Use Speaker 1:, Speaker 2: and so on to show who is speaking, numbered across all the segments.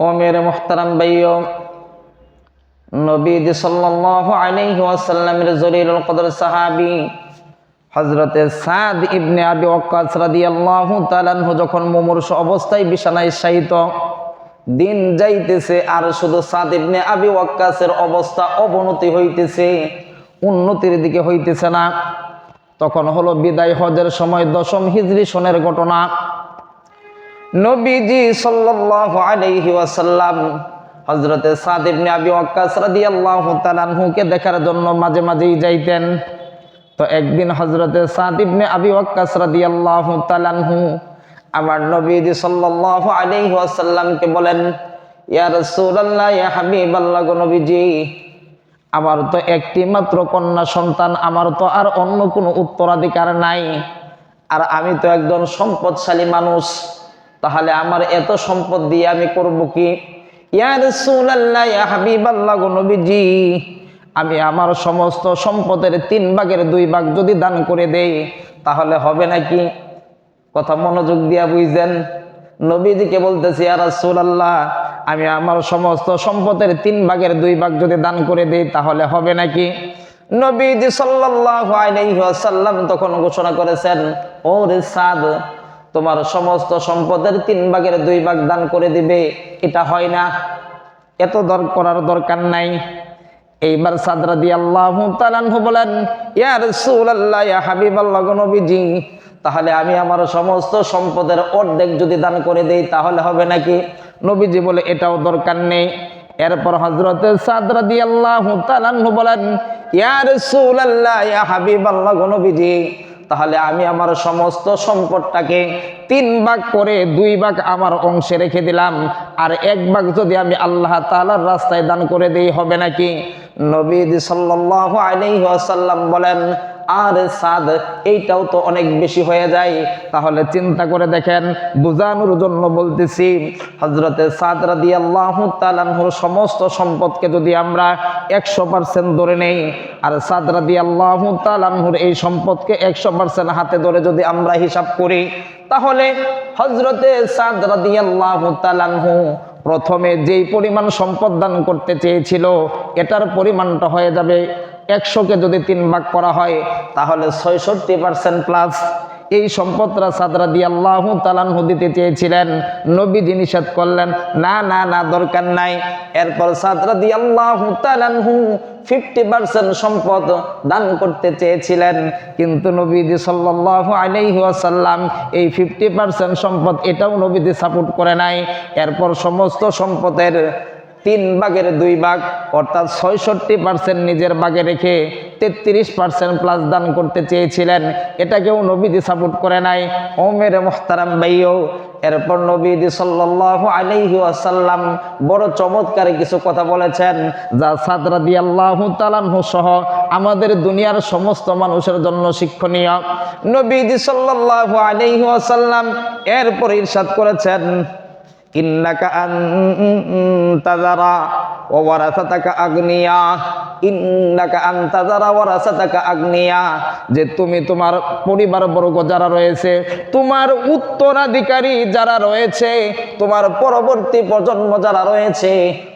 Speaker 1: ও মেরে মোহতারাম ভাইও নবীদ সাল্লাল্লাহু আলাইহি ওয়াসাল্লামের জলিলুল কদর সাহাবী হযরতে সাদ ইবনে আবি ওয়াক্কাস রাদিয়াল্লাহু তাআলা যখন মুমূর্ষ অবস্থায় বিছানায় শায়িত, দিন যাইতেছে আর শুধু সাদ ইবনে আবি ওয়াক্কাসের অবস্থা অবনতি হইতেছে, উন্নতির দিকে হইতেছে না। তখন হলো বিদায় হজের সময় দশম হিজরি সনের ঘটনা। নবীজি সাল্লাল্লাহু আলাইহি ওয়াসাল্লাম হযরতে সাদ ইবনে আবি ওয়াক্কাস রাদিয়াল্লাহু তাআলা আনহুকে দেখার জন্য মাঝে মাঝেই যাইতেন। তো একদিন হযরতে সাদ ইবনে আবি ওয়াক্কাস রাদিয়াল্লাহু তাআলা আনহু আমার নবীজি সাল্লাল্লাহু আলাইহি ওয়াসাল্লামকে বলেন, ইয়া রাসূলুল্লাহ, ইয়া হাবিবাল্লাহ গো নবীজি, আমার তো একটি মাত্র কন্যা সন্তান, আমার তো আর অন্য কোনো উত্তরাধিকার নাই। আর আমি তো একজন সম্পদশালী মানুষ। তাহলে আমার এত সম্পদ দিয়ে আমি করব কি? আমি আমার সমস্ত সম্পদের তিন ভাগের দুই ভাগ যদি দান করে দেই, তাহলে হবে নাকি কথা মনোযোগ দিয়া বুঝছেন নবীজিকে বলতেছি আর রাসূলুল্লাহ, আমি আমার সমস্ত সম্পদের তিন ভাগের দুই ভাগ যদি দান করে দেই, তাহলে হবে নাকি নবীজি সাল্লাল্লাহু আলাইহি তখন ঘোষণা করেছেন, ও রে সাদ তোমার সমস্ত সম্পদের তিন ভাগের দুই ভাগ দান করে দিবে। এটা হয় না। এত দর করার দরকার নাই। এইবার সাদরা দিয়ে আল্লাহ বলেন, ইয়া ইয়া নবীজি, তাহলে আমি আমার সমস্ত সম্পদের অর্ধেক যদি দান করে দেই, তাহলে হবে নাকি? নবীজি বলে, এটাও দরকার নেই। এরপর হজরতের সাদরা দিয়ে আল্লাহ বলেন, ইয়া রাসূলুল্লাহ, ইয়া হাবিবাল্লাহ, গো নবীজি তাহলে আমি আমার সমস্ত সম্পদটাকে তিন ভাগ করে দুই ভাগ আমার অংশে রেখে দিলাম। আর এক ভাগ যদি আমি আল্লাহ তালার রাস্তায় দান করে দিই, হবে নাকি? নবীদ সাল্লাহ আলি আসাল্লাম বলেন আর সাদ, এইটাও তো অনেক বেশি হয়ে যায়। তাহলে চিন্তা করে দেখেন, বুঝানোর জন্য বলতেছি হজরতে সাদ রাদি আল্লাহ তালানহুর সমস্ত সম্পদকে যদি আমরা একশো পার্সেন্ট ধরে নেই, আর সাদ রাদি আল্লাহ তালানহুর এই সম্পদকে একশো পার্সেন্ট হাতে ধরে যদি আমরা হিসাব করি, তাহলে হজরতে সাদ রাদি আল্লাহ তালানহু প্রথমে যেই পরিমাণ সম্পদ দান করতে চেয়েছিল, এটার পরিমাণটা হয়ে যাবে একশোকে যদি তিন ভাগ করা হয়, তাহলে ছয়ষট্টি পার্সেন্ট প্লাস এই সম্পদরা সাদরা দিয়ে আল্লাহ তালানহু দিতে চেয়েছিলেন। নবীজি নিষেধ করলেন, না না না, দরকার নাই। এরপর সাদরা দিয়ে আল্লাহ তালানহু ফিফটি পার্সেন্ট সম্পদ দান করতে চেয়েছিলেন। কিন্তু নবীজি সাল্লাল্লাহু আলাইহি ওয়াসাল্লাম এই ফিফটি পার্সেন্ট সম্পদ এটাও নবীজি সাপোর্ট করে নাই। এরপর সমস্ত সম্পদের তিন ভাগের দুই ভাগ, অর্থাৎ ছয়ষট্টি পার্সেন্ট নিজের ভাগে রেখে তেত্রিশ পার্সেন্ট প্লাস দান করতে চেয়েছিলেন। এটাকেও নবীদি সাপোর্ট করে নাই। ও মেরে মোহতারাম ভাইও, এরপর নবীদি সাল্লাল্লাহু আলাইহি ওয়াসাল্লাম বড় চমৎকার কিছু কথা বলেছেন, যা সাদরা দিয়ে আল্লাহ তালানহু সহ আমাদের দুনিয়ার সমস্ত মানুষের জন্য শিক্ষণীয়। নবীদি সাল্লাল্লাহু আলাইহি ওয়াসাল্লাম এরপর ইরশাদ করেছেন ইন্নাকা আন্তাজারা ওয়ারাসাতাকা আগ্নিয়া। ইন্নাকা আন্তাজারা ওয়ারাসাতাকা আগ্নিয়া। যে তুমি তোমার পরিবার বর্গ যারা রয়েছে, তোমার উত্তরাধিকারী যারা রয়েছে, তোমার পরবর্তী প্রজন্ম যারা রয়েছে,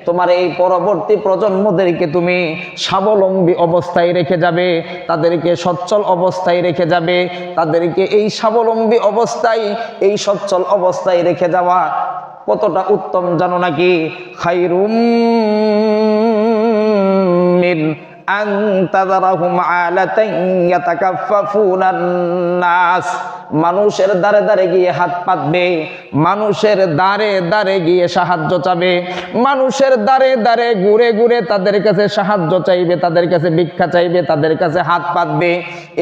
Speaker 1: তোমার এই পরবর্তী প্রজন্মদেরকে তুমি স্বাবলম্বী অবস্থায় রেখে যাবে, তাদেরকে সচ্ছল অবস্থায় রেখে যাবে, তাদেরকে এই স্বাবলম্বী অবস্থায়, এই সচ্ছল অবস্থায় রেখে যাওয়া কতটা উত্তম জানো নাকি? খাইরুম মিন আন তাদারাহুম আলাতান ইয়াতাকাফফুনা নাস। মানুষের দ্বারে দ্বারে গিয়ে হাত পাতবে, মানুষের দ্বারে দ্বারে গিয়ে সাহায্য চাবে, মানুষের দ্বারে দ্বারে ঘুরে ঘুরে তাদের কাছে সাহায্য চাইবে, তাদের কাছে ভিক্ষা চাইবে, তাদের কাছে হাত পাতবে।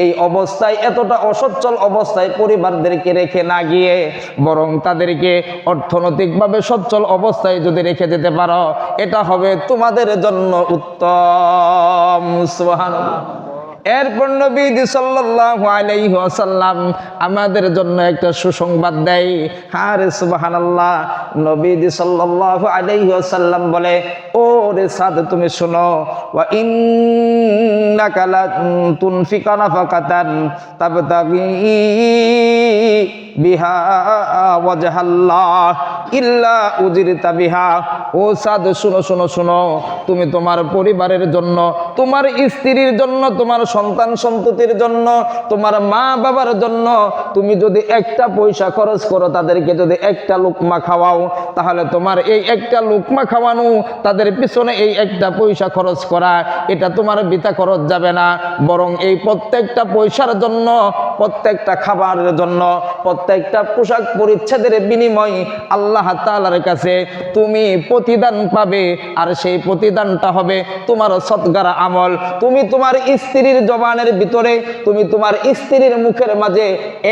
Speaker 1: এই অবস্থায়, এতটা অসচ্ছল অবস্থায় পরিবারদেরকে রেখে না গিয়ে, বরং তাদেরকে অর্থনৈতিকভাবে সচ্ছল অবস্থায় যদি রেখে যেতে পারো, এটা হবে তোমাদের জন্য উত্তম। সুবহানাল্লাহ। এরপর নবী সাল্লাল্লাহু আলাইহি ওয়াসাল্লাম আমাদের জন্য একটা সুসংবাদ দেয়। আরে সুবহানাল্লাহ নবী সাল্লাল্লাহু আলাইহি ওয়াসাল্লাম বলে, ও রে সাদ, তুমি শোনো, ওয়া ইন্নাকা লা তুনফিকা নাফাকাতান তাবতাগি তুমি তোমার পরিবারের জন্য, তোমার স্ত্রীর জন্য, তোমার সন্তান সন্ততির জন্য, তোমার মা বাবার জন্য তুমি যদি একটা পয়সা খরচ করো, তাদেরকে যদি একটা লুকমা খাওয়াও, তাহলে তোমার এই একটা লুকমা খাওয়ানো, তাদের পিছনে এই একটা পয়সা খরচ করা, এটা তোমার বিতা খরচ যাবে না। বরং এই প্রত্যেকটা পয়সার জন্য, প্রত্যেকটা খাবারের জন্য প্রত্যেকটা পোশাক পরিচ্ছেদের বিনিময় আল্লাহ তালার কাছে তুমি প্রতিদান পাবে। আর সেই প্রতিদানটা হবে তোমার সৎগার আমল। তুমি তোমার স্ত্রীর জবানের ভিতরে, তুমি তোমার স্ত্রীর মুখের মাঝে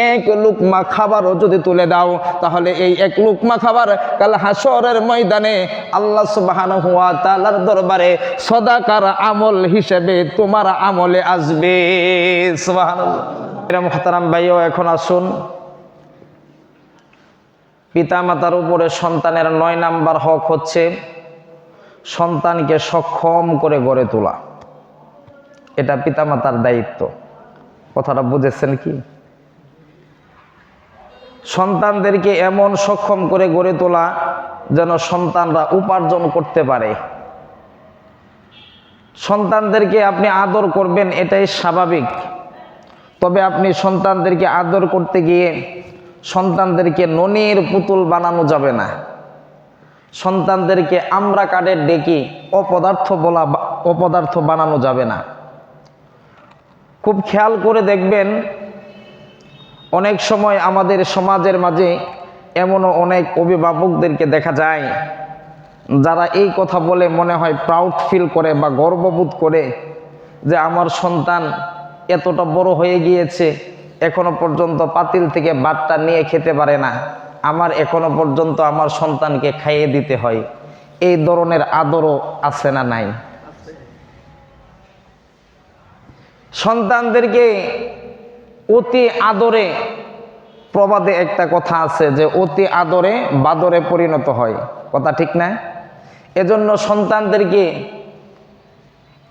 Speaker 1: এক লুকমা খাবারও যদি তুলে দাও, তাহলে এই এক লুকমা খাবার কাল হাসরের ময়দানে আল্লাহ সুবাহান ওয়া তালার দরবারে সদাকার আমল হিসেবে তোমার আমলে আসবে। এরা মুহতারাম ভাইও, এখন আসুন। পিতামাতার উপরে সন্তানের নয় নাম্বার হক হচ্ছে সন্তানকে সক্ষম করে গড়ে তোলা। এটা পিতামাতার দায়িত্ব। কথাটা বুঝেছেন কি? সন্তানদেরকে এমন সক্ষম করে গড়ে তোলা যেন সন্তানরা উপার্জন করতে পারে। সন্তানদেরকে আপনি আদর করবেন, এটাই স্বাভাবিক। তবে আপনি সন্তানদেরকে আদর করতে গিয়ে সন্তানদেরকে ননির পুতুল বানানো যাবে না। সন্তানদেরকে আমরা কাঠের ডেকে অপদার্থ বলা অপদার্থ বানানো যাবে না। খুব খেয়াল করে দেখবেন, অনেক সময় আমাদের সমাজের মাঝে এমনও অনেক অভিভাবকদেরকে দেখা যায়, যারা এই কথা বলে মনে হয় প্রাউড ফিল করে বা গর্ববোধ করে যে আমার সন্তান এতটা বড় হয়ে গিয়েছে এখনও পর্যন্ত পাতিল থেকে বাটটা নিয়ে খেতে পারে না। আমার এখনও পর্যন্ত আমার সন্তানকে খাইয়ে দিতে হয়। এই ধরনের আদরও আছে না নাই। সন্তানদেরকে অতি আদরে প্রবাদে একটা কথা আছে যে অতি আদরে বাদরে পরিণত হয়। কথা ঠিক না? এজন্য সন্তানদেরকে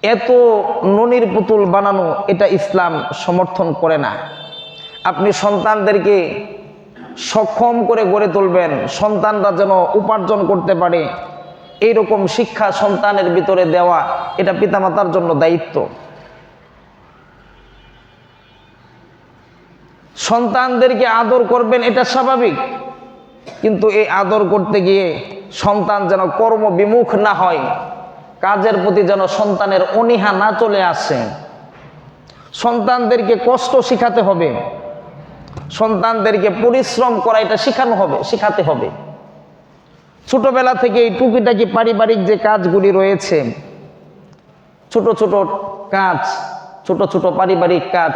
Speaker 1: এত ননির পুতুল বানানো এটা ইসলাম সমর্থন করে না। আপনি সন্তানদেরকে সক্ষম করে গড়ে তুলবেন, সন্তানরা যেন উপার্জন করতে পারে। এইরকম শিক্ষা সন্তানের ভিতরে দেওয়া, এটা পিতামাতার জন্য দায়িত্ব। সন্তানদেরকে আদর করবেন, এটা স্বাভাবিক। কিন্তু এই আদর করতে গিয়ে সন্তান যেন কর্ম বিমুখ না হয়, কাজের প্রতি যেন সন্তানের অনীহা না চলে আসে। সন্তানদেরকে কষ্ট শিখাতে হবে। সন্তানদেরকে পরিশ্রম করা এটা শেখানো হবে, শেখাতে হবে। ছোটবেলা থেকে এই টুকিটাকি পারিবারিক যে কাজগুলি রয়েছে, ছোট ছোট কাজ, ছোট ছোট পারিবারিক কাজ,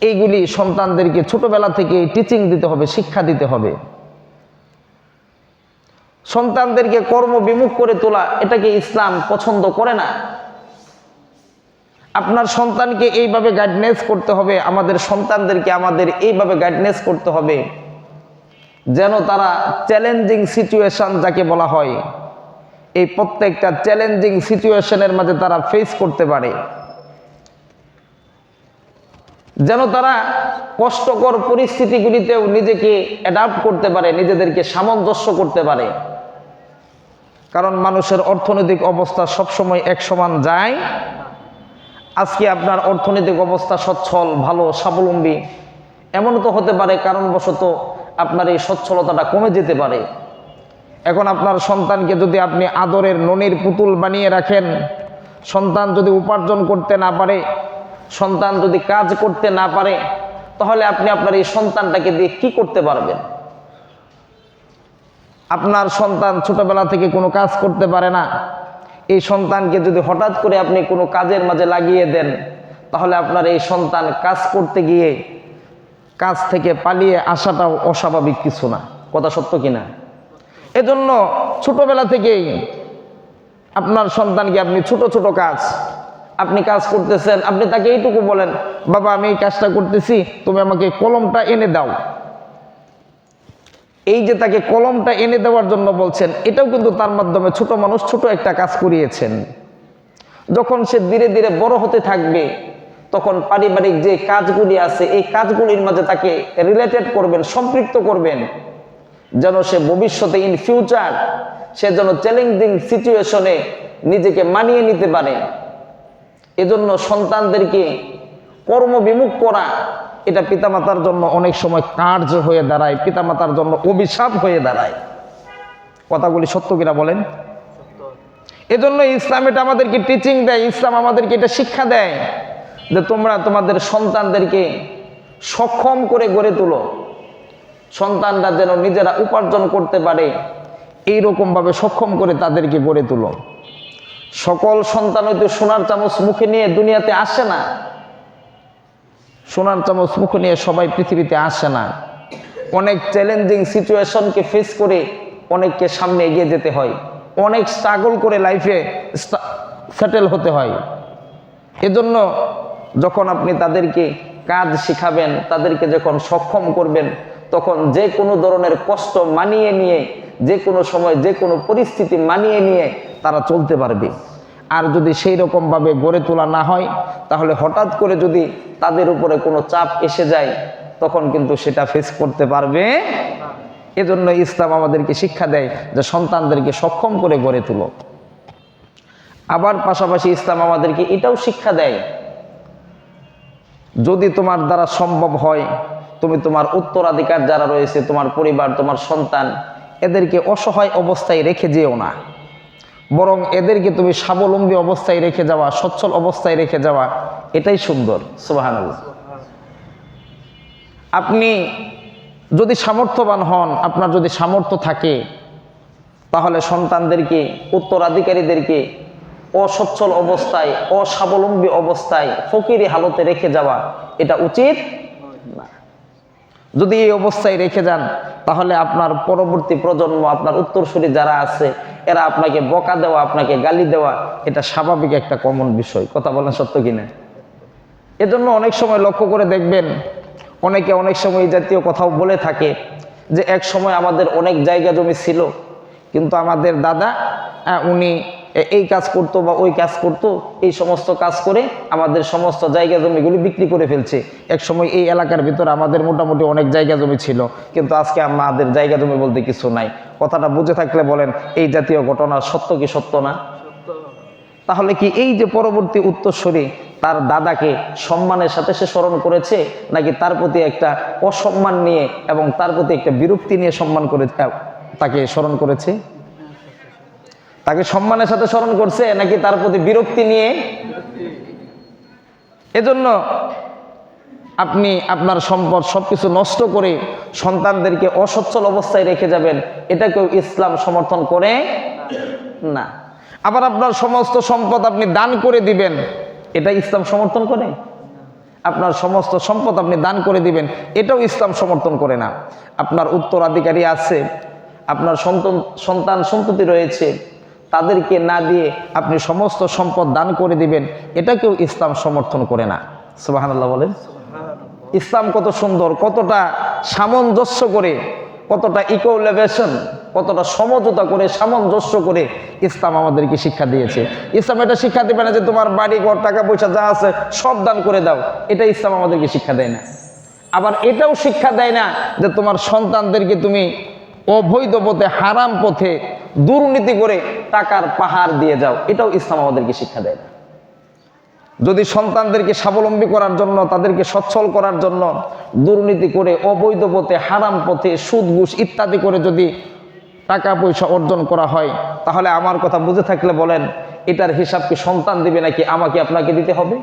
Speaker 1: এইগুলি সন্তানদেরকে ছোটবেলা থেকে টিচিং দিতে হবে, শিক্ষা দিতে হবে। সন্তানদেরকে কর্মবিমুখ করে তোলা, এটাকে ইসলাম পছন্দ করে না। আপনার সন্তানকে এইভাবে গাইডনেস করতে হবে, আমাদের সন্তানদেরকে আমাদের এইভাবে গাইডনেস করতে হবে, যেন তারা চ্যালেঞ্জিং সিচুয়েশন যাকে বলা হয়, এই প্রত্যেকটা চ্যালেঞ্জিং সিচুয়েশনের মাঝে তারা ফেস করতে পারে। যেন তারা কষ্টকর পরিস্থিতিগুলিতেও নিজেকে অ্যাডাপ্ট করতে পারে, নিজেদেরকে সামঞ্জস্য করতে পারে। কারণ মানুষের অর্থনৈতিক অবস্থা সবসময় এক সমান যায় আজকে আপনার অর্থনৈতিক অবস্থা সচ্ছল, ভালো, স্বাবলম্বী। এমনও তো হতে পারে, কারণবশত আপনার এই সচ্ছলতাটা কমে যেতে পারে। এখন আপনার সন্তানকে যদি আপনি আদরের ননির পুতুল বানিয়ে রাখেন, সন্তান যদি উপার্জন করতে না পারে, সন্তান যদি কাজ করতে না পারে, তাহলে আপনি আপনার এই সন্তানটাকে দিয়ে কি করতে পারবেন? আপনার সন্তান ছোটবেলা থেকে কোনো কাজ করতে পারে না এই সন্তানকে যদি হঠাৎ করে আপনি কোনো কাজের মাঝে লাগিয়ে দেন, তাহলে আপনার এই সন্তান কাজ করতে গিয়ে কাজ থেকে পালিয়ে আসাটাও অস্বাভাবিক কিছু না। কথা সত্য কিনা? এজন্য ছোটবেলা থেকেই আপনার সন্তানকে আপনি ছোট ছোট কাজ, আপনি কাজ করতেছেন, আপনি তাকে এইটুকু বলেন, বাবা, আমি এই কাজটা করতেছি, তুমি আমাকে কলমটা এনে দাও। এই যে তাকে কলমটা এনে দেওয়ার জন্য বলছেন, এটাও কিন্তু তার মাধ্যমে ছোট মানুষ ছোট একটা কাজ করিয়েছেন। যখন সে ধীরে ধীরে বড় হতে থাকবে, তখন পারিবারিক যে কাজগুলি আছে, এই কাজগুলির মাঝে তাকে রিলেটেড করবেন, সম্পৃক্ত করবেন। যেন সে ভবিষ্যতে ইন ফিউচার সে যেন চ্যালেঞ্জিং সিচুয়েশনে নিজেকে মানিয়ে নিতে পারে। এজন্য সন্তানদেরকে কর্মবিমুখ করা এটা পিতামাতার জন্য অনেক সময় কার্য হয়ে দাঁড়ায়, পিতামাতার জন্য অভিশাপ হয়ে দাঁড়ায়। কথাগুলি সত্য কিনা বলেন? এজন্য ইসলাম এটা আমাদেরকে টিচিং দেয়, ইসলাম আমাদেরকে এটা শিক্ষা দেয় যে তোমরা তোমাদের সন্তানদেরকে সক্ষম করে গড়ে তোলো। সন্তানরা যেন নিজেরা উপার্জন করতে পারে, এইরকমভাবে সক্ষম করে তাদেরকে গড়ে তোলো। সকল সন্তান হয়তো সোনার চামচ মুখে নিয়ে দুনিয়াতে আসে না। সোনার চামচ মুখে নিয়ে সবাই পৃথিবীতে আসে না। অনেক চ্যালেঞ্জিং সিচুয়েশনকে ফেস করে অনেককে সামনে এগিয়ে যেতে হয়। অনেক স্ট্রাগল করে লাইফে সেটেল হতে হয়। এজন্য যখন আপনি তাদেরকে কাজ শিখাবেন, তাদেরকে যখন সক্ষম করবেন, তখন যে কোনো ধরনের কষ্ট মানিয়ে নিয়ে, যে কোনো সময়, যে কোনো পরিস্থিতি মানিয়ে নিয়ে তারা চলতে পারবে। আর যদি সেই রকমভাবে গড়ে তোলা না হয়, তাহলে হঠাৎ করে যদি তাদের উপরে কোনো চাপ এসে যায়, তখন কিন্তু সেটা ফেস করতে পারবে। এজন্য ইসলাম আমাদেরকে শিক্ষা দেয় যে সন্তানদেরকে সক্ষম করে গড়ে তুলো। আবার পাশাপাশি ইসলাম আমাদেরকে এটাও শিক্ষা দেয়, যদি তোমার দ্বারা সম্ভব হয়, তুমি তোমার উত্তরাধিকার যারা রয়েছে, তোমার পরিবার, তোমার সন্তান, এদেরকে অসহায় অবস্থায় রেখে যেও না। বরং এদেরকে তুমি স্বাবলম্বী অবস্থায় রেখে যাওয়া, সচ্ছল অবস্থায় রেখে যাওয়া, এটাই সুন্দর। সুবাহান আপনি যদি সামর্থ্যবান হন, আপনার যদি সামর্থ্য থাকে, তাহলে সন্তানদেরকে, উত্তরাধিকারীদেরকে অসচ্ছল অবস্থায়, অস্বাবলম্বী অবস্থায়, ফকিরি হালতে রেখে যাওয়া, এটা উচিত যদি এই অবস্থায় রেখে যান, তাহলে আপনার পরবর্তী প্রজন্ম, আপনার উত্তরসূরি যারা আছে এরা আপনাকে বকা দেওয়া, আপনাকে গালি দেওয়া, এটা স্বাভাবিক একটা কমন বিষয়। কথা বলেন সত্য কিনা? এজন্য অনেক সময় লক্ষ্য করে দেখবেন, অনেকে অনেক সময় এই জাতীয় কথাও বলে থাকে যে, এক সময় আমাদের অনেক জায়গা জমি ছিল, কিন্তু আমাদের দাদা উনি এই কাজ করতো বা ওই কাজ করতো, এই সমস্ত কাজ করে আমাদের সমস্ত জায়গা জমিগুলি বিক্রি করে ফেলছে। এক সময় এই এলাকার ভিতরে আমাদের মোটামুটি অনেক জায়গা জমি ছিল, কিন্তু আজকে আমাদের জায়গা জমি বলতে কিছু নাই। কথাটা বুঝে থাকলে বলেন, এই জাতীয় ঘটনা সত্য কি সত্য না? তাহলে কি এই যে পরবর্তী উত্তরস্বরী তার দাদাকে সম্মানের সাথে সে স্মরণ করেছে, নাকি তার প্রতি একটা অসম্মান নিয়ে এবং তার প্রতি একটা বিরক্তি নিয়ে সম্মান করে তাকে স্মরণ করেছে? তাকে সম্মানের সাথে স্মরণ করছে নাকি তার প্রতি বিরক্তি নিয়ে? এজন্য আপনি আপনার সম্পদ সবকিছু নষ্ট করে সন্তানদেরকে অসচ্ছল অবস্থায় রেখে যাবেন, এটাকেও ইসলাম সমর্থন করে না। আবার আপনার সমস্ত সম্পদ আপনি দান করে দিবেন, এটা ইসলাম সমর্থন করে? আপনার সমস্ত সম্পদ আপনি দান করে দিবেন, এটাও ইসলাম সমর্থন করে না। আপনার উত্তরাধিকারী আছে, আপনার সন্তান সন্তান সন্ততি রয়েছে তাদেরকে না দিয়ে আপনি সমস্ত সম্পদ দান করে দিবেন এটাকেও ইসলাম সমর্থন করে না। সুবাহান্লাহ বলেন। ইসলাম কত সুন্দর, কতটা সামঞ্জস্য করে, কতটা ইকোলেভেশন কতটা সমঝোতা করে, সামঞ্জস্য করে ইসলাম আমাদেরকে শিক্ষা দিয়েছে। ইসলাম এটা শিক্ষা দেবে না যে তোমার বাড়ি, ঘর, টাকা পয়সা যা আছে সব দান করে দাও, এটা ইসলাম আমাদেরকে শিক্ষা দেয় না। আবার এটাও শিক্ষা দেয় না যে তোমার সন্তানদেরকে তুমি অবৈধ পথে, হারাম পথে দুর্নীতি করে টাকার পাহাড় দিয়ে যাও, এটাও ইসলাম আমাদেরকে শিক্ষা দেয় না। যদি সন্তানদেরকে স্বাবলম্বী করার জন্য, তাদেরকে সচ্ছল করার জন্য দুর্নীতি করে অবৈধ পথে, হারাম পথে সুদ ঘুষ ইত্যাদি করে যদি টাকা পয়সা অর্জন করা হয়, তাহলে আমার কথা বুঝে থাকলে বলেন, এটার হিসাব কি সন্তান দিবে নাকি আমাকে আপনাকে দিতে হবে?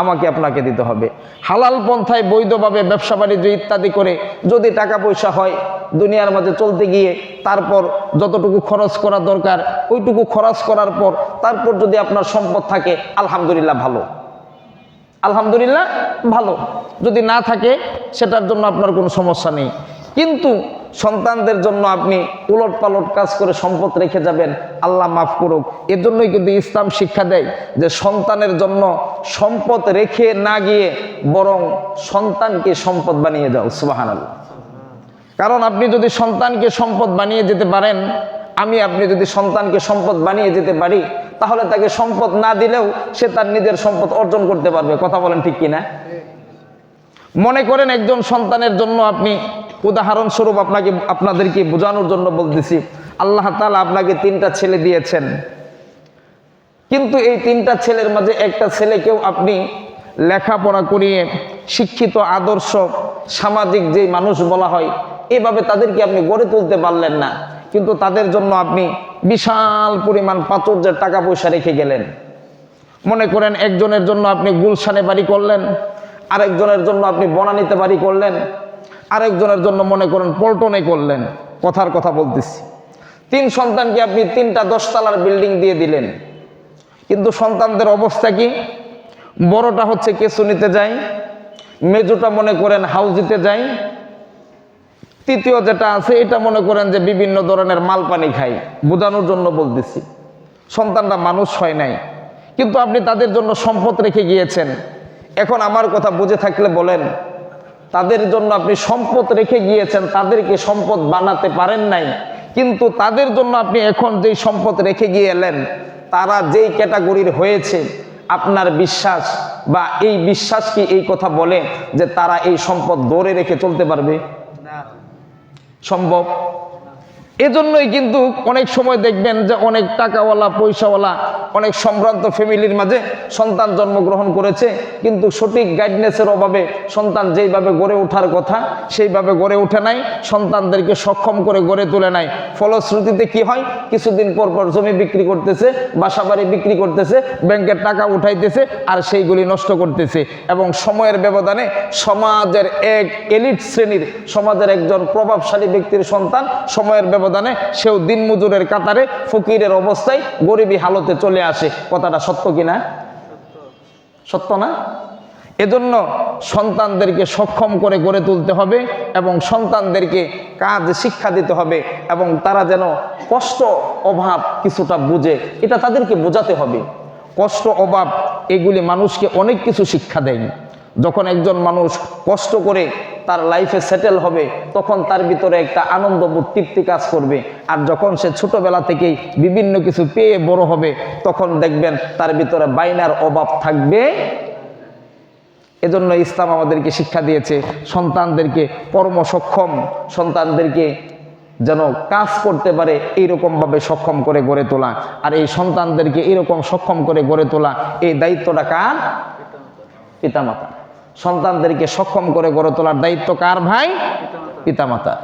Speaker 1: আমাকে আপনাকে দিতে হবে। হালাল পন্থায় বৈধভাবে ব্যবসা বাণিজ্য ইত্যাদি করে যদি টাকা পয়সা হয় দুনিয়ার মাঝে চলতে গিয়ে তারপর যতটুকু খরচ করা দরকার ওইটুকু খরচ করার পর তারপর যদি আপনার সম্পদ থাকে, আলহামদুলিল্লাহ ভালো। আলহামদুলিল্লাহ ভালো। যদি না থাকে, সেটার জন্য আপনার কোনো সমস্যা নেই। কিন্তু সন্তানদের জন্য আপনি উলট পালট কাজ করে সম্পদ রেখে যাবেন, আল্লাহ মাফ করুক। এর জন্যই কিন্তু ইসলাম শিক্ষা দেয় যে সন্তানের জন্য সম্পদ রেখে না গিয়ে বরং সন্তানকে সম্পদ বানিয়ে যাও সুবাহান আল্লাহ কারণ আপনি যদি সন্তানকে সম্পদ বানিয়ে যেতে পারেন, আমি আপনি যদি সন্তানকে সম্পদ বানিয়ে যেতে পারি, তাহলে তাকে সম্পদ না দিলেও সে তার নিজের সম্পদ অর্জন করতে পারবে। কথা বলেন ঠিক কিনা? মনে করেন একজন সন্তানের জন্য আপনি উদাহরণস্বরূপ আপনাকে, আপনাদেরকে বোঝানোর জন্য বলতেছি, আল্লাহ তালা আপনাকে তিনটা ছেলে দিয়েছেন। কিন্তু এই তিনটা ছেলের মাঝে একটা ছেলেকেও আপনি লেখাপড়া করিয়ে শিক্ষিত, আদর্শ, সামাজিক যে মানুষ বলা হয়, এভাবে তাদেরকে আপনি গড়ে তুলতে পারলেন না। কিন্তু তাদের জন্য আপনি বিশাল পরিমাণ প্রাচুর্যের টাকা পয়সা রেখে গেলেন। মনে করেন একজনের জন্য আপনি গুলশানে বাড়ি করলেন, আরেকজনের জন্য আপনি বনানীতে বাড়ি করলেন আরেকজনের জন্য মনে করেন পল্টনে করলেন, কথার কথা বলতেছি। তিন সন্তানকে আপনি তিনটা দশতলার বিল্ডিং দিয়ে দিলেন। কিন্তু সন্তানদের অবস্থা কি? বড়টা হচ্ছে কেসুনিতে যায়, মেজুটা মনে করেন হাউজিতে যায়, তৃতীয় যেটা আছে এটা মনে করেন যে বিভিন্ন ধরনের মাল পানি খাই বোঝানোর জন্য বলতেছি। সন্তানরা মানুষ হয় নাই, কিন্তু আপনি তাদের জন্য সম্পদ রেখে গিয়েছেন। এখন আমার কথা বুঝে থাকলে বলেন তাদের জন্য আপনি সম্পদ রেখে গিয়েছেন, তাদেরকে সম্পদ বানাতে পারেন নাই। কিন্তু তাদের জন্য আপনি এখন যেই সম্পদ রেখে গিয়ে এলেন, তারা যেই ক্যাটাগরির হয়েছে, আপনার বিশ্বাস বা এই বিশ্বাস কি এই কথা বলে যে তারা এই সম্পদ ধরে রেখে চলতে পারবে? সম্ভব। এজন্যই কিন্তু অনেক সময় দেখবেন যে অনেক টাকাওয়ালা, পয়সাওয়ালা, অনেক সম্ভ্রান্ত ফ্যামিলির মাঝে সন্তান জন্মগ্রহণ করেছে। কিন্তু সঠিক গাইডনেসের অভাবে সন্তান যেইভাবে গড়ে ওঠার কথা, সেইভাবে গড়ে ওঠে নাই, সন্তানদেরকে সক্ষম করে গড়ে তোলে নাই। ফলশ্রুতিতে কি হয়? কিছুদিন পর পর জমি বিক্রি করতেছে বাসা বাড়ি বিক্রি করতেছে, ব্যাংকের টাকা উঠাইতেছে আর সেইগুলি নষ্ট করতেছে। এবং সময়ের ব্যবধানে সমাজের এক এলিট শ্রেণির, সমাজের একজন প্রভাবশালী ব্যক্তির সন্তান সময়ের ব্যবধানে সেও দিনমজুরের কাতারে ফকিরের অবস্থায় গরিবী হালতে চলে আসে। কথাটা সত্য কিনা সত্য না? এজন্য সন্তানদেরকে সক্ষম করে গড়ে তুলতে হবে এবং সন্তানদেরকে কাজ, শিক্ষা দিতে হবে এবং তারা যেন কষ্ট, অভাব কিছুটা বুঝে, এটা তাদেরকে বোঝাতে হবে। কষ্ট, অভাব, এগুলি মানুষকে অনেক কিছু শিক্ষা দেয়। যখন একজন মানুষ কষ্ট করে তার লাইফে সেটেল হবে, তখন তার ভিতরে একটা আনন্দবোধ তৃপ্তি কাজ করবে। আর যখন সে ছোটবেলা থেকেই বিভিন্ন কিছু পেয়ে বড় হবে, তখন দেখবেন তার ভিতরে বাইনার অভাব থাকবে। এজন্য ইসলাম আমাদেরকে শিক্ষা দিয়েছে, সন্তানদেরকে কর্মসক্ষম সন্তানদেরকে যেন কাজ করতে পারে এইরকমভাবে সক্ষম করে গড়ে তোলা। আর এই সন্তানদেরকে এরকম সক্ষম করে গড়ে তোলা, এই দায়িত্বটা কার? পিতামাতা সন্তানদেরকে সক্ষম করে গড়ে তোলার দায়িত্ব কার ভাই? পিতামাতা